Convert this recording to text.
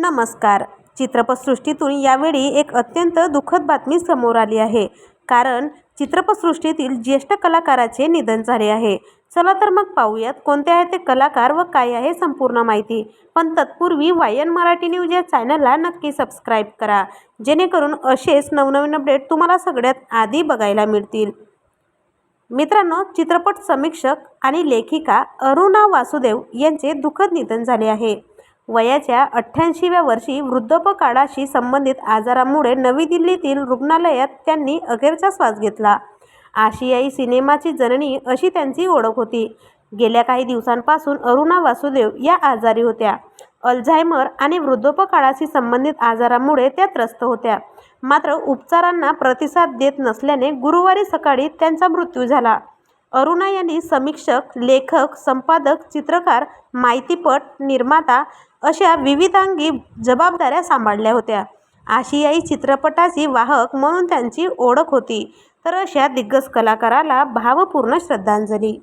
नमस्कार. चित्रपटसृष्टीतून यावेळी एक अत्यंत दुःखद बातमी समोर आली आहे. कारण चित्रपटसृष्टीतील ज्येष्ठ कलाकाराचे निधन झाले आहे. चला तर मग पाहूयात कोणते आहे ते कलाकार व काय आहे संपूर्ण माहिती. पण तत्पूर्वी वायन मराठी न्यूज या चॅनलला नक्की सबस्क्राईब करा. जेणेकरून असेच नवनवीन अपडेट तुम्हाला सगळ्यात आधी बघायला मिळतील. मित्रांनो चित्रपट समीक्षक आणि लेखिका अरुणा वासुदेव यांचे दुःखद निधन झाले आहे. वयाच्या अठ्ठ्याऐंशीव्या वर्षी वृद्धपकाळाशी संबंधित आजारामुळे नवी दिल्लीतील रुग्णालयात त्यांनी अखेरचा श्वास घेतला. आशियाई सिनेमाची जननी अशी त्यांची ओळख होती. गेल्या काही दिवसांपासून अरुणा वासुदेव या आजारी होत्या. अल्झायमर आणि वृद्धपकाळाशी संबंधित आजारामुळे त्या त्रस्त होत्या. मात्र उपचारांना प्रतिसाद देत नसल्याने गुरुवारी सकाळी त्यांचा मृत्यू झाला. अरुणा यांनी समीक्षक लेखक संपादक चित्रकार माहितीपट निर्माता अशा विविधांगी जबाबदाऱ्या सांभाळल्या होत्या. आशियाई चित्रपटाची वाहक म्हणून त्यांची ओळख होती तर अशा दिग्गज कलाकाराला भावपूर्ण श्रद्धांजली.